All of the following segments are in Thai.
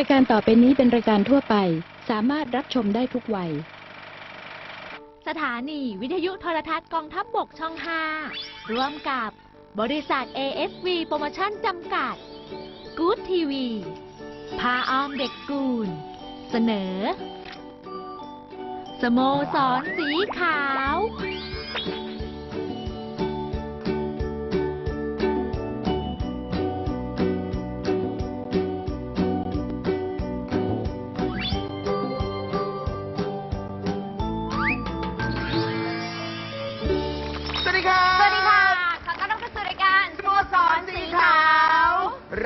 ายการต่อไปนี้เป็นรายการทั่วไป สามารถรับชมได้ทุกวัย สถานีวิทยุโทรทัศน์กองทัพบบกช่อง 5 ร่วมกับบริษัท ASV โปรโมชั่นจำกัด กู๊ดทีวี พาออมเด็กกูล เสนอ สโมสรสีขาว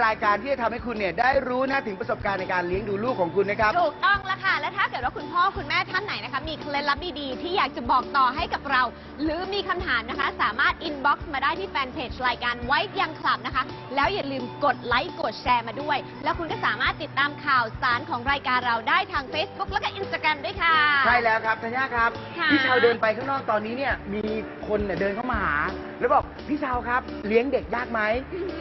รายการที่จะทำให้คุณเนี่ยได้รู้นะถึงประสบการณ์ในการเลี้ยงดูลูกของคุณนะครับ ถูกต้องแล้ว และถ้าเกิดว่าคุณพ่อคุณแม่ท่านไหนนะคะ มีเคล็ดลับดีๆที่อยากจะบอกต่อให้กับเรา หรือมีคำถามนะคะ สามารถอินบ็อกซ์มาได้ที่แฟนเพจรายการไว้ยังคลับนะคะ แล้วอย่าลืมกดไลค์กดแชร์มาด้วย แล้วคุณก็สามารถติดตามข่าวสารของรายการเราได้ทาง Facebook แล้วก็ Instagram ด้วยค่ะ ใช่แล้วครับธัญญาครับ ค่ะ พี่ชาวเดินไปข้างนอกตอนนี้เนี่ยมีคนเนี่ยเดินเข้ามาหา แล้วบอกพี่ชาวครับ เลี้ยงเด็กยากไหม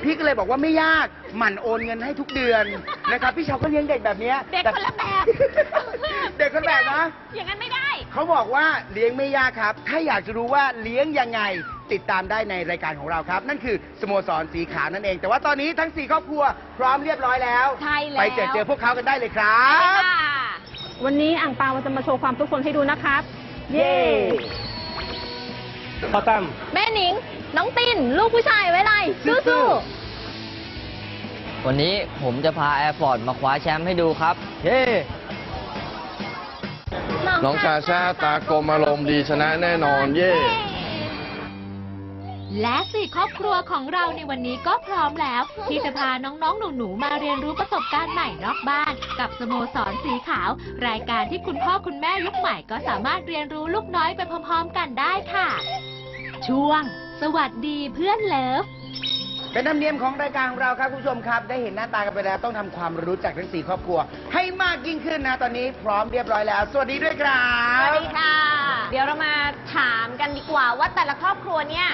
พี่ก็เลยบอกว่าไม่ยากหมั่นโอนเงินให้ทุกเดือนนะครับพี่ชาวก็เลี้ยงเด็กแบบเนี้ยเด็กคนละแบบเด็กคนละแบบนะ อย่างนั้นไม่ได้ เขาบอกว่าเลี้ยงไม่ยากครับ ถ้าอยากจะรู้ว่าเลี้ยงยังไง ติดตามได้ในรายการของเราครับ นั่นคือสโมสรสีขาวนั่นเอง แต่ว่าตอนนี้ทั้ง4ครอบครัวพร้อมเรียบร้อยแล้วใช่แล้ว ไปเจอเจอพวกเขากันได้เลยครับค่ะวันนี้อ่างเปาจะมาโชว์ความทุกคนให้ดูนะครับ เย้พ่อตั้มแม่หนิง น้องตินลูกผู้ชายไว้เลยสู้วันนี้ผมจะพาแอร์ฟอร์ดมาคว้าแชมป์ให้ดูครับ เฮ้ๆ น้องชาชาตากลมอารมณ์ดีชนะแน่นอนเย่ และสี่ครอบครัวของเราในวันนี้ก็พร้อมแล้ว ที่จะพาน้องๆ หนูๆ มาเรียนรู้ประสบการณ์ใหม่นอกบ้าน กับสโมสรสีขาว รายการที่คุณพ่อคุณแม่ยุคใหม่ก็สามารถเรียนรู้ลูกน้อยไปพร้อมๆ กันได้ค่ะ ช่วง สวัสดีเพื่อนเลิฟ เป็นธรรมเนียมของรายการของเราครับคุณผู้ชมครับ ได้เห็นหน้าตากันไปแล้วต้องทำความรู้จักทั้งสี่ครอบครัว ให้มากยิ่งขึ้นนะ ตอนนี้พร้อมเรียบร้อยแล้ว สวัสดีด้วยครัสบ วัสดีค่ะ เดี๋ยวเรามาถามกันดีกว่าว่าแต่ละครอบครัวเนี่ย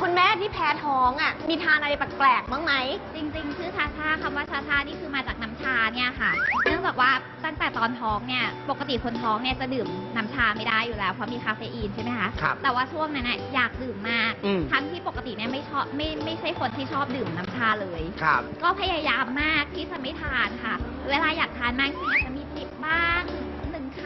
คุณแม่ที่แพ้ท้องอะ มีทานอะไรแปลกๆบ้างไหม จริงๆ ชื่อชาชาคำว่าชาชานี่คือมาจากน้ำชาเนี่ยค่ะ เนื่องจากว่าตั้งแต่ตอนท้องเนี่ย ปกติคนท้องเนี่ยจะดื่มน้ำชาไม่ได้อยู่แล้วเพราะมีคาเฟอีนใช่ไหมคะ ครับแต่ว่าช่วงนั้นน่ะอยากดื่มมาก อืม ทั้งที่ปกติเนี่ยไม่ชอบไม่ไม่ใช่คนที่ชอบดื่มน้ำชาเลย ครับ ก็พยายามมากที่จะไม่ทานค่ะ เวลาอยากทานมากทีอาจจะมีจิบบ้าง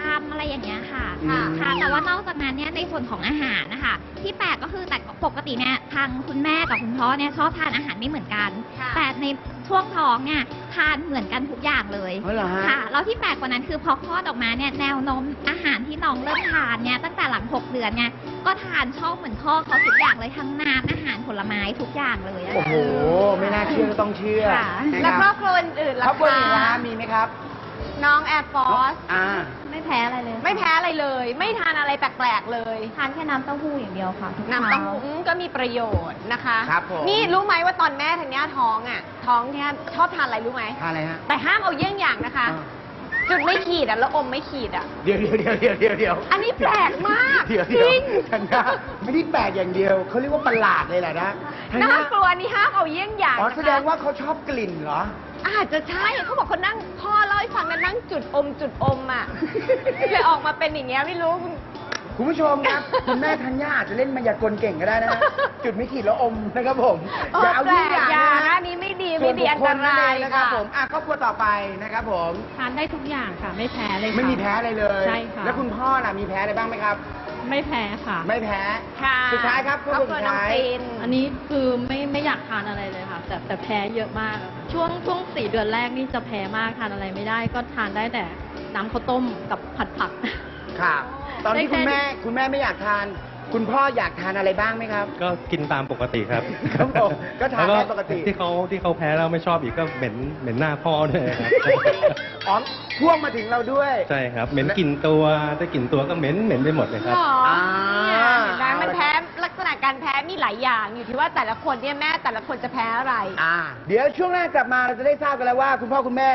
หนึ่งคำอะไรอย่างเงี้ยค่ะอืม ค่ะ แต่ว่านอกจากนั้นเนี่ยในส่วนของอาหารนะคะ ที่แปลกก็คือแต่ปกติเนี่ยทางคุณแม่กับคุณพ่อเนี่ยชอบทานอาหารไม่เหมือนกัน ค่ะ แต่ในช่วงท้องเนี่ยทานเหมือนกันทุกอย่างเลยอ๋อเหรอฮะ ค่ะแล้วที่แปลกกว่านั้นคือพอคลอดออกมาเนี่ยแนวโน้มอาหารที่น้องเริ่มทานเนี่ยตั้งแต่หลัง 6 เดือนเนี่ยก็ทานชอบเหมือนพ่อเขาทุกอย่างเลยทั้งน้ำอาหารผลไม้ทุกอย่างเลยอะ โอ้โห ไม่น่าเชื่อก็ต้องเชื่อค่ะ นะแล้วคครรัอบบครัวอื่นๆคล่ะรอบครัวอื่นนะคะฮะมีไหมครับน้องแอร์ฟอร์สอ่า ไม่แพ้อะไรเลยไม่แพ้อะไรเลย ไม่ทานอะไรแปลกๆเลยทานแค่น้ำเต้าหู้อย่างเดียวค่ะทุกน้ำเช้าเต้าหู้อืมก็มีประโยชน์นะคะครับผม นี่รู้ไหมว่าตอนแม่ธัญญาท้องอะ ท้องเนี่ยชอบทานอะไรรู้ไหม ทานอะไรฮะแต่ห้ามเอาเยี่ยงอย่างนะคะอ่าจุดไม่ขีดอะแล้วอมไม่ขีดอะ เดี๋ยวเดี๋ยวเดี๋ยวเดี๋ยวเดี๋ยวเดี๋ยวอันนี้แปลกมากเดี๋ยวจเดี๋ยวริง ธัญญาไม่ได้แปลกอย่างเดียวเขาเรียกว่าประหลาดเลยแหละนะธัญน่าญากลัวนี่ห้ามเอาเยี่ยงอย่างอ๋อนะคะแสดงว่าเขาชอบกลิ่นเหรอ อาจจะใช่เขาบอกเขานั่งพ่อเล่าให้ฟังนะนั่งจุดอมจุดอมอะ เลยออกมาเป็นอย่างเงี้ยไม่รู้ คุณผู้ชมครับ คุณแม่ธัญญาอาจจะเล่นมายากลเก่งก็ได้นะฮะจุดไม่ขีดแล้วอมนะครับผมอย่าเอาแปลยิ่งกอย่างอย่านะนะฮะอันนี้ไม่ดีส่ไม่วนดีบุคอันคตลนั่นราเอยงนะครับค่ะผมอะครอบครัวต่อไปนะครับผม ทานได้ทุกอย่างค่ะ ไม่แพ้เลยค่ะ ไม่มีแพ้อะไรเลย ใช่ค่ะ แล้วคุณพ่อล่ะมีแพ้อะไรบ้างไหมครับ ไม่แพ้ค่ะ ไม่แพ้ ค่ะสุดท้ายครับครอบครัวน้องสุดท้ายตินอันนี้คือไม่ไม่อยากทานอะไรเลยค่ะ แต่แต่แพ้เยอะมากอะค่ะช่วงช่วงสี่เดือนแรกนี่จะแพ้มากทานอะไรไม่ได้ ก็ทานได้แต่น้ำข้าวต้มกับผัดผักค่ะตอนที่ได้คุณแค่แม่คุณแม่ไม่อยากทาน คุณพ่ออยากทานอะไรบ้างไหมครับ ก็กินตามปกติครับครับผมก็ทานแล้วได้ปกติที่เขาที่เขาแพ้แล้วไม่ชอบอีกก็เหม็นเหม็นหน้าพ่อด้วยครับ อ๋อพ่วงมาถึงเราด้วย ใช่ครับ เหม็นกลิ่นตัวถ้ากลิ่นตัวก็เหม็นเหม็นไปหมดเลยครับหรออ่าเนี่ยเห็นไหมมันแพ้ลักษณะการแพ้มีหลายอย่างอยู่ที่ว่าแต่ละคนเนี่ยแม่แต่ละคนจะแพ้อะไร อ่า เดี๋ยวช่วงหน้ากลับมาเราจะได้ทราบกันแล้วว่า คุณพ่อคุณแม่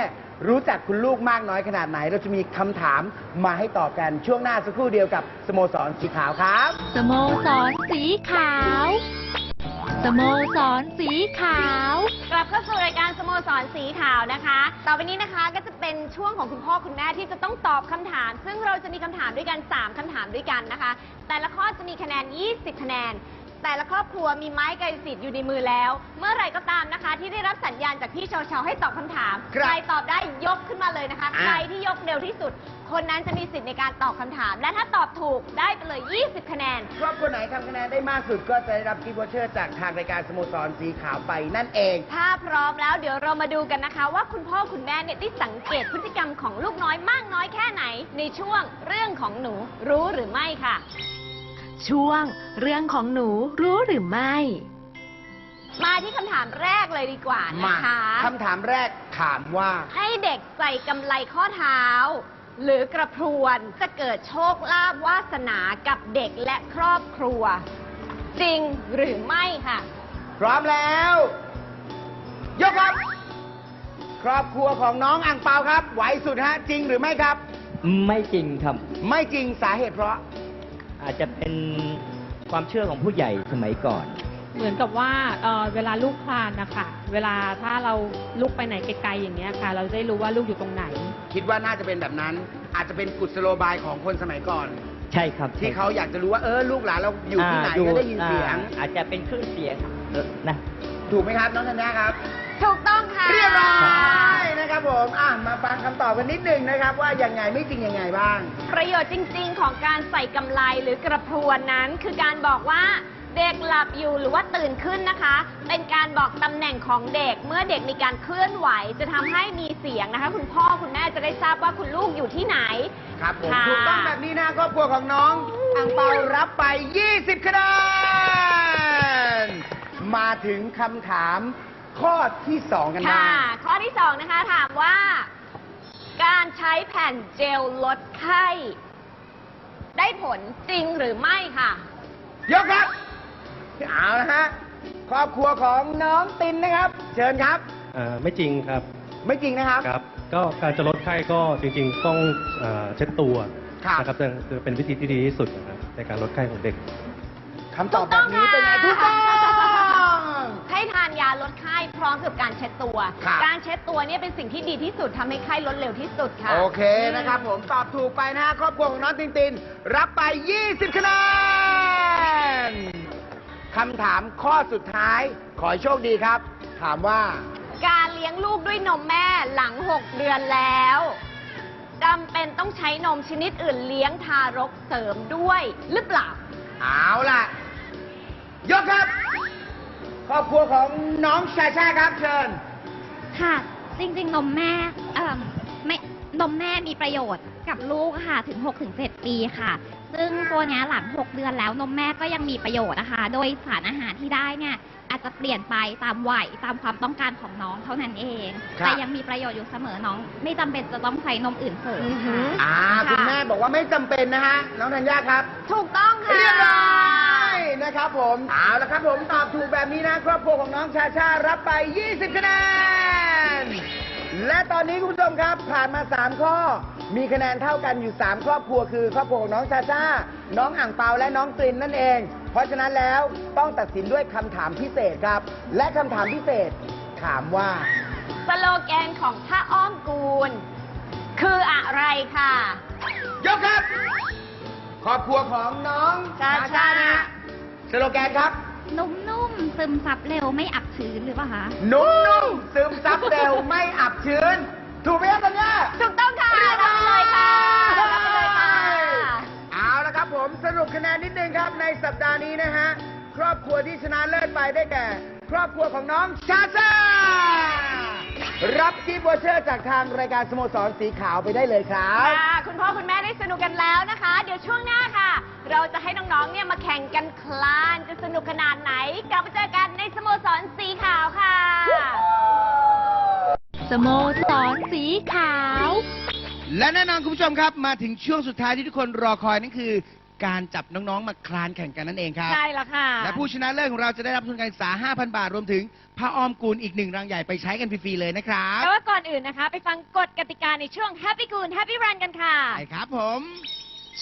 รู้จักคุณลูกมากน้อยขนาดไหน เราจะมีคำถามมาให้ตอบกันช่วงหน้าสักครู่เดียวกับสโมสรสีขาวครับ สโมสรสีขาว สโมสรสีขาว กลับเข้าสู่รายการสโมสรสีขาวนะคะ ต่อไปนี้นะคะก็จะเป็นช่วงของคุณพ่อคุณแม่ที่จะต้องตอบคำถาม ซึ่งเราจะมีคำถามด้วยกัน 3คำถามด้วยกันนะคะ แต่ละข้อจะมีคะแนน 20 คะแนน แต่ละครอบครัวมีไม้ไกลสิทธิ์อยู่ในมือแล้ว เมื่อไหร่ก็ตามนะคะ ที่ได้รับสัญญาณจากพี่เชาเชาให้ตอบคำถาม ครับใครตอบได้ยกขึ้นมาเลยนะคะ อ่าใครที่ยกเร็วที่สุด คนนั้นจะมีสิทธิ์ในการตอบคำถาม และถ้าตอบถูกได้ไปเลย 20 คะแนน ครอบครัวไหนทำคะแนนได้มากสุดก็จะได้รับกิฟต์วอเชอร์จากทางรายการสโมสรสีขาวไปนั่นเอง ถ้าพร้อมแล้วเดี๋ยวเรามาดูกันนะคะ ว่าคุณพ่อคุณแม่เนี่ยได้สังเกตพฤติกรรมของลูกน้อยมากน้อยแค่ไหน ในช่วงเรื่องของหนูรู้หรือไม่ค่ะ ช่วงเรื่องของหนูรู้หรือไม่ มาที่คำถามแรกเลยดีกว่ามานะคะ คำถามแรกถามว่า ให้เด็กใส่กำไลข้อเท้า หรือกระพรวนจะเกิดโชคลาภวาสนากับเด็กและครอบครัว จริงหรือไม่ค่ะ พร้อมแล้ว ยกครับ ครอบครัวของน้องอ่างเปาครับ ไหวสุดฮะ จริงหรือไม่ครับ ไม่จริงครับ ไม่จริงสาเหตุเพราะ อาจจะเป็นความเชื่อของผู้ใหญ่สมัยก่อน เหมือนกับว่าเอ่อเวลาลูกคลานนะคะเวลาถ้าเราลุกไปไหนไกลๆอย่างเงี้ยค่ะ เราจะได้รู้ว่าลูกอยู่ตรงไหน คิดว่าน่าจะเป็นแบบนั้น อาจจะเป็นกุศโลบายของคนสมัยก่อน ใช่ครับที่เขาอยากจะรู้ว่าเออลูกหลานเราอยู่ที่ไหนาก็ได้ยินเสียงอ่าอาจจะเป็นคลื่นเสียงเออนะ ถูกไหมครับน้องธัญญาครับ ถูกต้องค่ะ เรียบร้อยนะครับผมอะมาฟังคำตอบกันนิดหนึ่งนะครับ ว่ายังไงไม่จริงยังไงบ้าง ประโยชน์จริง ๆ ของการใส่กำไลหรือกระพรวนนั้น คือการบอกว่าเด็กหลับอยู่หรือว่าตื่นขึ้นนะคะ เป็นการบอกตำแหน่งของเด็กเมื่อเด็กมีการเคลื่อนไหว จะทำให้มีเสียงนะคะ คุณพ่อคุณแม่จะได้ทราบว่าคุณลูกอยู่ที่ไหน ครับผมค่ะ ถูกต้องแบบนี้นะครอบครัวของน้องอังเปารับไป 20คะแนนมาถึงคำถาม ข้อที่2กันบ้าค่ะ งข้อที่สองนะคะถามว่า การใช้แผ่นเจลลดไข้ ได้ผลจริงหรือไม่ค่ะ ยกครับ เอาละฮะ ครอบครัวของน้องตินนะครับ เชิญครับอ่าไม่จริงครับไม่จริงนะครับ ครับ ก็การจะลดไข้ก็จริงๆต้องอ่าเช็ดตัวครับ นะครับจะจะเป็นวิธีที่ดีที่สุดนะครับในการลดไข้ของเด็ก คำตอบแบบนี้เป็นไงถูถูกกต้ต้อองงให้ทานยาลดไข้พร้อมกับการเช็ดตัว ครับ การเช็ดตัวเนี่ยเป็นสิ่งที่ดีที่สุดทำให้ไข้ลดเร็วที่สุดค่ะ โอเคนะครับผมตอบถูกไปนะฮะครอบครัวของน้องตินติน รับไป 20 คะแนนคำถามข้อสุดท้าย ขอให้โชคดีครับ ถามว่า การเลี้ยงลูกด้วยนมแม่หลัง 6 เดือนแล้วจำเป็นต้องใช้นมชนิดอื่นเลี้ยงทารกเสริมด้วยหรือเปล่า เอาล่ะ ยกครับ ครอบครัวของน้องชาชาครับเชิญ ค่ะ จริงๆ นมแม่เอ่อไม่นมแม่มีประโยชน์กับลูกค่ะถึง6-7ปีค่ะ ซึ่งตัวเนี้ยหลัง 6 เดือนแล้วนมแม่ก็ยังมีประโยชน์นะคะ โดยสารอาหารที่ได้เนี่ยอาจจะเปลี่ยนไปตามวัยตามความต้องการของน้องเท่านั้นเอง ครับ แต่ยังมีประโยชน์อยู่เสมอน้อง ไม่จำเป็นจะต้องใช้นมอื่นเสริมอือหืค่ะออ่า คุณแม่บอกว่าไม่จำเป็นนะฮะ น้องธัญญาครับ ถูกต้องค่ะ เรียบร้อย นะครับผม เอาละครับผมตอบถูกแบบนี้นะ ครอบครัวของน้องชาชารับไป 20คะแนน และตอนนี้คุณผู้ชมครับ ผ่านมา 3 ข้อ มีคะแนนเท่ากันอยู่ 3 ครอบครัวคือ ครอบครัวของน้องชาชาน้องอ่างเปาและน้องตรินนั่นเอง เพราะฉะนั้นแล้วต้องตัดสินด้วยคำถามพิเศษครับ และคำถามพิเศษ ถามว่า สโลแกนของผ้าอ้อมกูล คืออะไรค่ะ ยกครับ ครอบครัวของน้องชาชานะ สโลแกนครับ นุ่มๆซึมซับเร็วไม่อับชื้นหรือเปล่าคะนุ่มๆซึมซับเร็วไม่อับชื้น ถูกไหมครับตัญญาถูกต้องค่ะรับไปเลยค่ะรับไปเลยค่ะ เอาละครับผมสรุปคะแนนนิดนึงครับในสัปดาห์นี้นะฮะ ครอบครัวที่ชนะเลิศไปได้แก่ ครอบครัวของน้องชาซารับกิฟต์วอเชอร์จากทางรายการสโมสรสีขาวไปได้เลยครับ ค่ะ คุณพ่อคุณแม่ได้สนุกกันแล้วนะคะ เดี๋ยวช่วงหน้าค่ะ เราจะให้น้องๆ เนี่ยมาแข่งกันคลานจะสนุกขนาดไหน กลับมาเจอกันในสโมสรสีขาวค่ะ สโมสรสีขาว และแน่นอนคุณผู้ชมครับ มาถึงช่วงสุดท้ายที่ทุกคนรอคอยนั่นคือการจับน้องๆ มาคลานแข่งกันนั่นเองครับ ใช่แล้วค่ะ และผู้ชนะเลิศของเราจะได้รับทุนการศึกษา 5,000 บาท รวมถึงผ้าอ้อมกูลอีกหนึ่งรังใหญ่ไปใช้กันฟรีๆ เลยนะครับแต่ว่าก่อนอื่นนะคะ ไปฟังกฎกติกาในช่วง Happy Goon Happy Run กันค่ะไปครับผม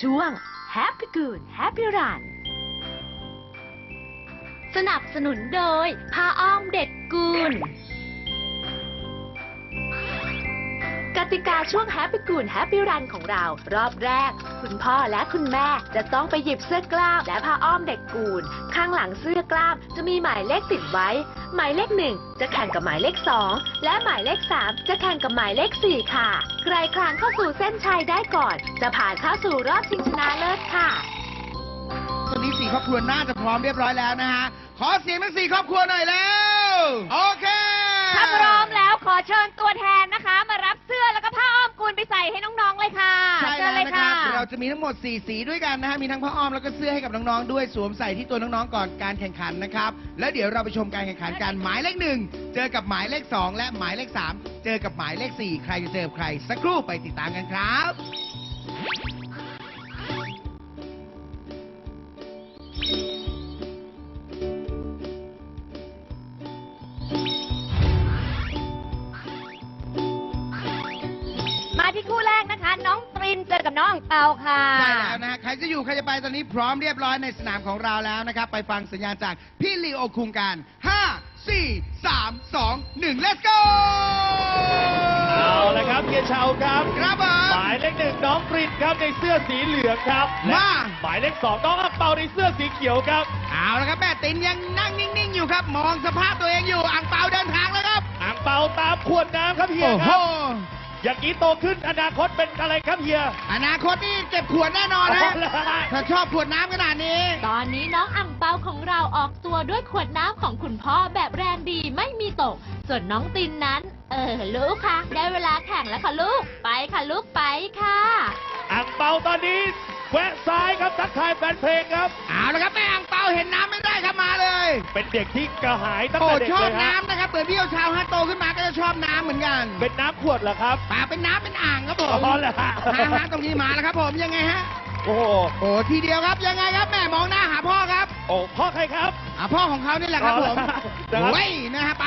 ช่วง Happy Good Happy Run สสนับสนุนโดยผ้าอ้อมเด็กกูล กติกาช่วงแฮปปี้กู n แฮปปี้รันของเรา รอบแรก คุณพ่อและคุณแม่จะต้องไปหยิบเสื้อกล้ามและผ้าอ้อมเด็กกูลข้างหลังเสื้อกล้ามจะมีหมายเลขติดไว้ หมายเลขหนึ่งจะแข่งกับหมายเลขสองและหมายเลขสามจะแข่งกับหมายเลขสี่ค่ะ ใครคลานเข้าสู่เส้นชัยได้ก่อน จะผ่านเข้าสู่รอบชิงชนะเลิศค่ะ ตอนนี้สี่ครอบครัวน่าจะพร้อมเรียบร้อยแล้วนะฮะ ขอเสียงทั้งสี่ครอบครัวหน่อยแล้ว โอเค ถ้าพร้อมแล้ว ขอเชิญตัวแทนนะคะ มารับเสื้อแล้วก็ผ้าอ้อมกูลไปใส่ให้น้องๆเลยค่ะใช่เชิแล้ญวเลยนะคค่ะ รับเราจะมีทั้งหมด 4 สีด้วยกันนะฮะ มีทั้งผ้าอ้อมแล้วก็เสื้อให้กับน้องๆด้วยสวมใส่ที่ตัวน้องๆก่อนการแข่งขันนะครับ แล้วเดี๋ยวเราไปชมการแข่งขันกันหมายเลขหนึ่งเจอกับหมายเลขสองและหมายเลขสามเจอกับหมายเลขสี่ใครจะเจอกับใคร สักครู่ไปติดตามกันครับ น้องตรินเจอกับน้องอังเปาค่ะใช่แล้วนะฮะใครจะอยู่ใครจะไปตอนนี้พร้อมเรียบร้อยในสนามของเราแล้วนะครับ ไปฟังสัญญาณจากพี่ลีโอคุงการ 5 4 3 2 1 let's go เอาละครับเฮียเชาครับ ครับผม หมายเลขหนึ่งน้องปรินครับในเสื้อสีเหลืองครับและมาหมายเลขสองน้องอังเปาในเสื้อสีเขียวครับ เอาละครับแม่ตินยังนั่งนิ่ง ๆ อยู่ครับ มองสภาพตัวเองอยู่อ่างเปาเดินทางแล้วครับ อังเปาตามขวดน้ำครับเฮียโอ้คโหรับ อย่างนี้โตขึ้นอนาคตเป็นอะไรครับเฮีย อนาคตนี่เก็บขวดแน่นอนฮะเอาละถ้าชอบขวดน้ำขนาดนี้ ตอนนี้น้องอ่างเปาของเราออกตัวด้วยขวดน้ำของคุณพ่อแบบแรงดีไม่มีตก ส่วนน้องตินนั้น เออลูกค่ะได้เวลาแข่งแล้วค่ะลูก ไปค่ะลูกไปค่ะ อังเปาตอนนี้ แวะซ้ายครับทักทายแฟนเพลงครับ เอาละครับแม่อ่างเปาเห็นน้ำไม่ได้ครับมาเลยเป็นเด็กที่กระหายตั้งโอ้แต่เด็กชอเลบยฮะน้ำนะครับเปิดพี่เอาชาวฮะโตขึ้นมาก็จะชอบน้ำเหมือนกันเป็นน้ำขวดเหรอครับ ป่าเป็นน้ำเป็นอ่างครับผมอ๋อเหรอฮะ ฮะฮะตรงนี้มาแล้วครับผมยังไงฮะโอ้โหโอ้ทีเดียวครับยังไงครับแม่มองหน้าหาพ่อครับโอ้พ่อใครครับอ่าพ่อของเขานี่แหละครับผมนะครับ โอ้ยนะฮะไปค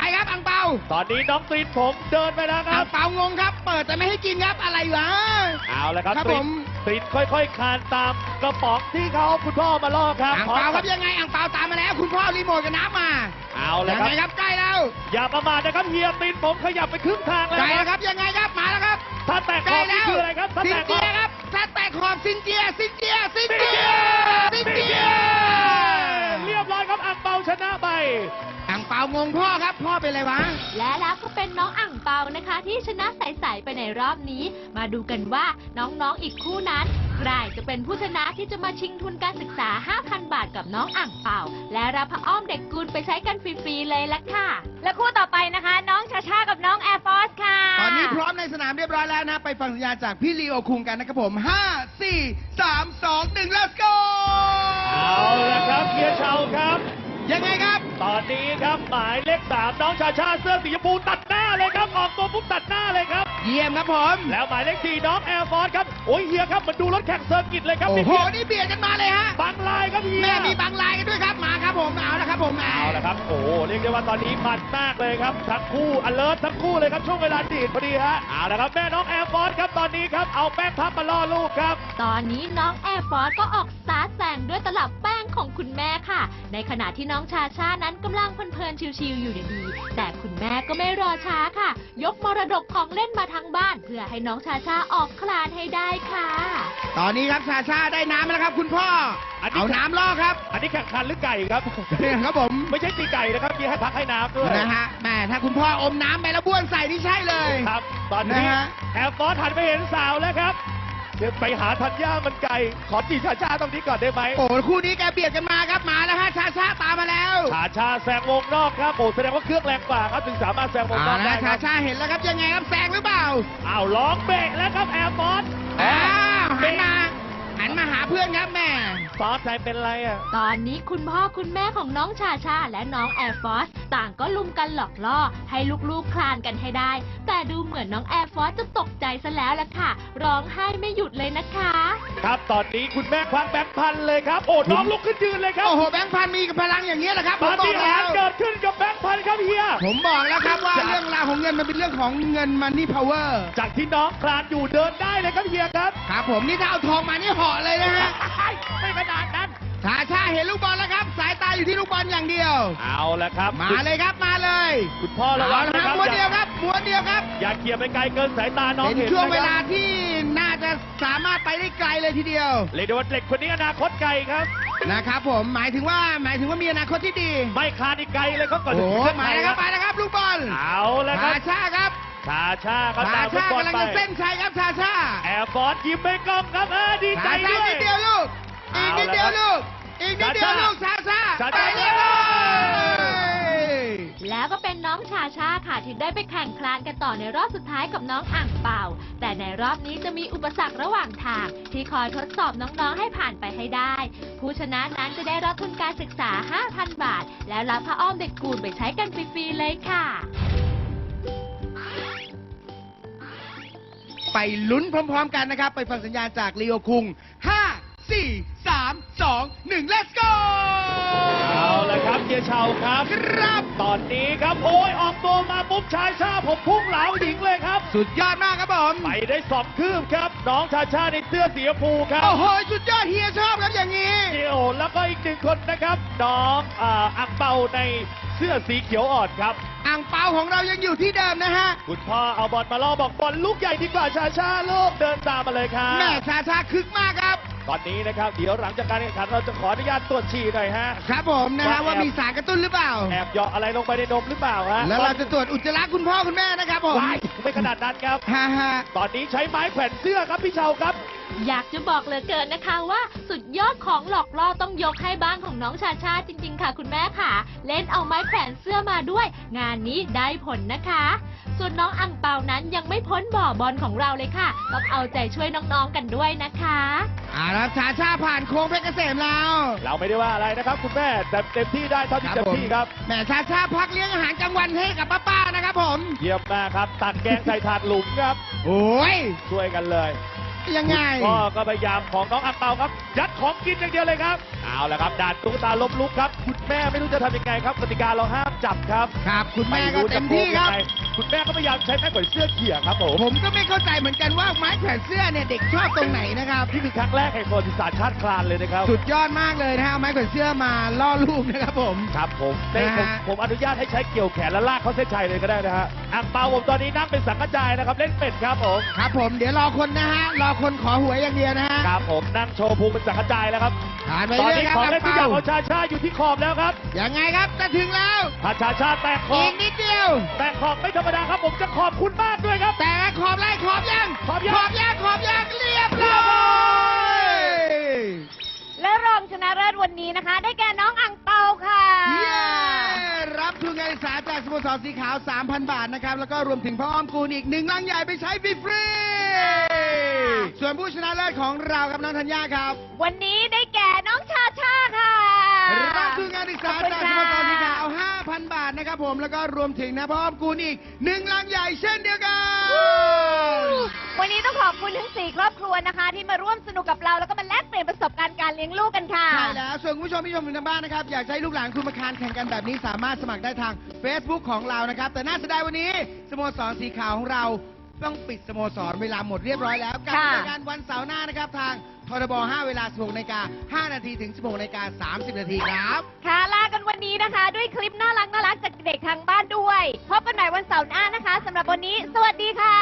รับอังเปา ตอนนี้น้องตรินผมเดินไปแล้วคอัรังบเปางงครับ เปิดแต่ไม่ให้กินครับอะไรวะ เอาละครับครับตริผนมตรินค่อยๆคลานตามกระป๋องที่เขาคุณพ่อมาล่อครับอังเปาครับยังไงอังเปาตามมาแล้ว คุณพ่อรีโมทกับน้ำมาเอาละยังครับไงครับใกล้แล้วอย่าประมาทนะครับเฮียตรินผมขยับไปครึ่งทางใกแล้วล้แล้วครับยังไงครับมาแล้วครับ ถ้าแตกใกคล้อนี่แล้วคืออะไรครับถ้าซิแตนกคเจีอยครับถ้าแตกขอบซินเจียซินเจียซินเจียซินเจียเรียบร้อยครับอังเปาชนะไปอังเปางงพ่อครับพ่อ เป็นอะไรวะ และแล้วก็เป็นน้องอ่างเปานะคะ ที่ชนะใสๆไปในรอบนี้ มาดูกันว่าน้องๆอีกคู่นั้น ใครจะเป็นผู้ชนะที่จะมาชิงทุนการศึกษา 5,000 บาทกับน้องอ่างเปา และรับพระอ้อมเด็กกุลไปใช้กันฟรีๆเลยละค่ะ และคู่ต่อไปนะคะ น้องชาชากับน้องแอร์ฟอร์สค่ะ ตอนนี้พร้อมในสนามเรียบร้อยแล้วนะ ไปฟังสัญญาณจากพี่ลีโอคุงกันนะครับผม 5 4 3 2 1 let's go เอาละครับเฮียเชาครับ ยังไงครับ ตอนนี้ครับหมายเลขสามน้องชาชาเสื้อสีชมพูตัดหน้าเลยครับ ออกตัวปุ๊บตัดหน้าเลยครับ เยี่ยมครับผม แล้วหมายเลขสี่น้องแอร์ฟอร์สครับ โอ้ยเฮียครับเหมันดูรถแข่งเซอร์กิตเลยครับโอ้โห นี่นี่เบียดกันมาเลยฮะบังลายครับเฮียแม่มีบางลายกันด้วยครับ มาครับผม เอาละครับผมเอาละครับ โอ้โหเรียกได้ว่าตอนนี้มันมากเลยครับ ทั้งคู่อเลิร์ทั้งคู่เลยครับ ช่วงเวลาดีดพอดีฮะ เอาละครับแม่น้องแอร์ฟอร์สครับ ตอนนี้ครับ เอาแป้งพับมาล่อลูกครับ ตอนนี้น้องแอร์ฟอร์สก็ออกสตาร์ทแซงด้วยตลับแป้ง ของคุณแม่ค่ะ ในขณะที่น้องชาชานั้นกำลังเพลินๆชิวๆอยู่ดีๆ แต่คุณแม่ก็ไม่รอช้าค่ะ ยกมรดกของเล่นมาทั้งบ้าน เพื่อให้น้องชาชาออกคลานให้ได้ค่ะ ตอนนี้ครับชาชาได้น้ำมาแล้วครับ คุณพ่ออันนี้ เอาน้ำล่อครับ อันนี้แข่งขันหรือไก่ครับครับผมไม่ใช่ตีไก่นะครับมีให้พักให้น้ำด้วยนะฮะแม่ถ้าคุณพ่ออมน้ำไปแล้วบ้วนใส่นี่ใช่เลย ครับ ตอนนี้นะฮะ แอร์ฟอร์สหันไปเห็นสาวแล้วครับเดี๋ยวไปหาธัญญามันไก่ขอจีชาชาตรงนี้ก่อนได้ไหมโอ้คู่นี้แกเบียดกันมาครับมาแล้วฮะชาชาตามมาแล้วชาชาแซงวงนอกครับโอ้แสดงว่าเครื่องแรงกว่าครับถึงสามารถแซงวงนเอาอกละได้คชารับชาเห็นแล้วครับยังไงครับแซงหรือเปล่า อ้าวล้องเบรกแล้วครับแอร์ฟอร์สอ้าวหันมา หันมาหาเพื่อนครับแม่ฟอร์สใจเป็นไรอะ ตอนนี้คุณพ่อคุณแม่ของน้องชาชาและน้องแอร์ฟอร์สต่างก็ลุมกันหลอกล่อ ให้ลูกๆคลานกันให้ได้ แต่ดูเหมือนน้องแอร์ฟอร์สจะตกใจซะแล้วล่ะค่ะ ร้องไห้ไม่หยุดเลยนะคะ ครับตอนนี้คุณแม่ควักแบงค์พันเลยครับ โอ้น้องลุกขึ้นยืนเลยครับโอ้โหแบงค์พันมีพลังอย่างนี้ยแหละครับผมปาบอฏิกหาแล้ริย์วเกิดขึ้นกับแบงค์พันครับเฮีย ผมบอกแล้วครับว่าเรื่องราวของเงินมันเป็นเรื่องของเงินมันนี่ power จากที่น้องคลานอยู่เดินได้เลยครับเฮียครับ ครับผมนี่ถ้าเอาทองมานี่เหาะเลยนะฮะไม่ขนาดนั้นชาชาเห็นลูกบอลแล้วครับ สายตาอยู่ที่ลูกบอลอย่างเดียว เอาละครับมาเลยครับมาเลยคุณพ่อระวัเอางละนะคครัรับบม้วนเดียวครับม้วนเดียวครับอย่าเขี่ยไปไกลเกินสายตาน้องเป็นเห็นช่วงเวลานะครับที่น่าจะสามารถไปได้ไกลเลยทีเดียวเรียกได้ว่าเด็กคนนี้อนาคตไกลครับนะครับ ผมหมายถึงว่าหมายถึงว่ามีอนาคตที่ดี ไม่คลาดอีกไกลเลยครับก่อนโอ้ถึงโหเส้นมาชัยแล้วครับมาแล้วครับลูกบอลเอาละครัชาบชาครับ ชาชาครับชาตามลูกชาบอลกำลังไปจะเส้นชัยครับชาชาแอร์ฟอร์สยิ้มไม่กล้องครับเออดีใจชาชาด้วย นิดเดียวลูก อีกนิดเดียวลูก อีกนิดเดียวลูกชาชาชาไปชาเลยแล้วก็เป็นน้องชาชาค่ะที่ได้ไปแข่งคลานกันต่อในรอบสุดท้ายกับน้องอ่างเป่า แต่ในรอบนี้จะมีอุปสรรคระหว่างทาง ที่คอยทดสอบน้องๆให้ผ่านไปให้ได้ ผู้ชนะนั้นจะได้รับทุนการศึกษา 5,000 บาท แล้วรับผ้าอ้อมเด็กกูลไปใช้กันฟรีๆเลยค่ะ ไปลุ้นพร้อมๆกันนะครับ ไปฟังสัญญาณจากลีโอคุง 5 4 3 2 1 let's go เอาละครับเฮียเชาครับ ครับ ตอนนี้ครับ โอ้ยออกตัวมาปุ๊บชายชาผมพุ่งเหลาหญิงเลยครับ สุดยอดมากครับผมไปได้สองคืบครับ น้องชาชาในเสื้อสีชมพูครับ โอ้โหสุดยอดเฮียชอบครับอย่างนี้ เดียวแล้วก็อีกหนึ่งคนนะครับ น้องอ่าอังเปาในเสื้อสีเขียวอ่อนครับ อ่างเปาของเรายังอยู่ที่เดิมนะฮะ คุณพ่อเอาบอลมาล่อบอกบอลลูกใหญ่ดีกว่าชาชาลูกเดินตามมาเลยครับแม่ชาชาคึกมากครับ ตอนนี้นะครับ เดี๋ยวหลังจากการแข่งขันเราจะขออนุญาตตรวจฉี่หน่อยฮะ ครับผมนะฮะว่าว่ามีสารกระตุ้นหรือเปล่า แอบเหยาะอะไรลงไปในนมหรือเปล่าฮะแล้วเราจะตรวจอุจจาระคุณพ่อคุณแม่นะครับผมว้ายไม่ขนาดนั้นครับ ฮ่าฮ่าตอนนี้ใช้ไม้แขวนเสื้อครับพี่เชาครับ อยากจะบอกเหลือเกินนะคะว่าสุดยอดของหลอกล่อต้องยกให้บ้านของน้องชาชาจริง ๆ ค่ะคุณแม่ค่ะ เล่นเอาไม้แขวนเสื้อมาด้วย งานนี้ได้ผลนะคะ ส่วนน้องอังเปานั้นยังไม่พ้นบ่อบอลของเราเลยค่ะ ต้องเอาใจช่วยน้องๆกันด้วยนะคะอ่าแล้วชาชาผ่านโค้งเพชรเกษมแล้ว เราไม่ได้ว่าอะไรนะครับ คุณแม่แต่เต็มที่ได้เท่าที่เต็มที่ครับ แหม่ชาชาพักเลี้ยงอาหารกลางวันให้กับป้าๆนะครับผม เยี่ยมมากครับ ตัดแกงใส่ถาดหลุมครับ โอ้ย ช่วยกันเลยยังไงพ่อก็พยายามของน้องอังเปาครับ ยัดของกินอย่างเดียวเลยครับ เอาละครับด่านตุ๊กตาล้มลุกครับ คุณแม่ไม่รู้จะทำยังไงครับกติกาเราห้ามจับครับ ครับ คุณแม่ก็รู้เต็จะมโกงที่คยัรับงไง คุณแม่ก็พยายามใช้ไม้แขวนเสื้อเขี่ยครับผมผมก็ไม่เข้าใจเหมือนกันว่าไม้แขวนเสื้อเนี่ยเด็กชอบตรงไหนนะครับ นี่คือครั้งแรกแห่งประวัติศาสตร์ชาติคลานเลยนะครับ สุดยอดมากเลยนะฮะเอาไม้แขวนเสื้อมาล่อลูกนะครับผม ครับผมได้นะผมฮะ ผมอนุญาตให้ใช้เกี่ยวแขนและลากเขาเส้นชัยเลยก็ได้นะฮะอังเปาผมตอนนี้นั่งเป็นสังกัจจายนะครับ เล่นเป็ดครับผม ครับผมเดี๋ยวรอคนนะฮะรอคนขอหวยอย่างเดียวนะฮะ ครับผมนั่งโชว์ภูมิเป็นสังกัจจายแล้วครับผ่านไปตอนเรื่อยนี้ครับของอัเล่นงทุกอย่างเปาของชาชาอยู่ที่ขอบแล้วครับยังไงครับจะถึงแล้ว ถ้าชาชาแตกขออีบ กนิดเดียว แตกขอบไม่ธรรมดาครับผมจะขอบคุณมากด้วยครับ แต่ขอบไล่ขอบยังขอบยัง ขอบยังขอบยังเรียบร้อยและรองชนะเลิศวันนี้นะคะ ได้แก่น้องอังเปาค่ะ เย้รับทุนการศึกษาจากสโมสรสีขาว 3,000 บาทนะครับ แล้วก็รวมถึงพ่ออ้อมกูลอีกหนึ่งลังใหญ่ไปใช้ฟรีๆส่วนผู้ชนะเลิศของเราครับน้องธัญญาครับ วันนี้ได้แก่น้องชาชาค่ะ รับทุนการศึกษาจากสโมสรสีขาว5,000 บาทนะครับผมแล้วก็รวมถึงนะพ่ออ้อมกูลอีกหนึ่งลังใหญ่เช่นเดียวกัน วันนี้ต้องขอบคุณทั้งสี่ครอบครัวนะคะ ที่มาร่วมสนุกกับเราแล้วก็มาแลกเปลี่ยนประสบการณ์การเลี้ยงลูกกันค่ะ ใช่แล้วส่วนคุณผู้ชมที่ชมอยู่ทางบ้านนะครับ อยากจะให้ลูกหลานคุณมาคานแข่งกันแบบนี้สามารถสมัครได้ทาง Facebook ของเรานะครับ แต่น่าเสียดายวันนี้สโมสรสีขาวของเรา ต้องปิดสโมสรเวลาหมดเรียบร้อยแล้วกลับมาค่ะ เจอกันวันเสาร์หน้านะครับ ทางทรบ5 เวลา 16นาฬิกา5นาทีถึง 16นาฬิกา30 นาทีครับ ค่ะลากันวันนี้นะคะ ด้วยคลิปน่ารักน่ารักจากเด็กทางบ้านด้วย พบกันใหม่วันเสาร์หน้านะคะสำหรับวันนี้ สวัสดีค่ะ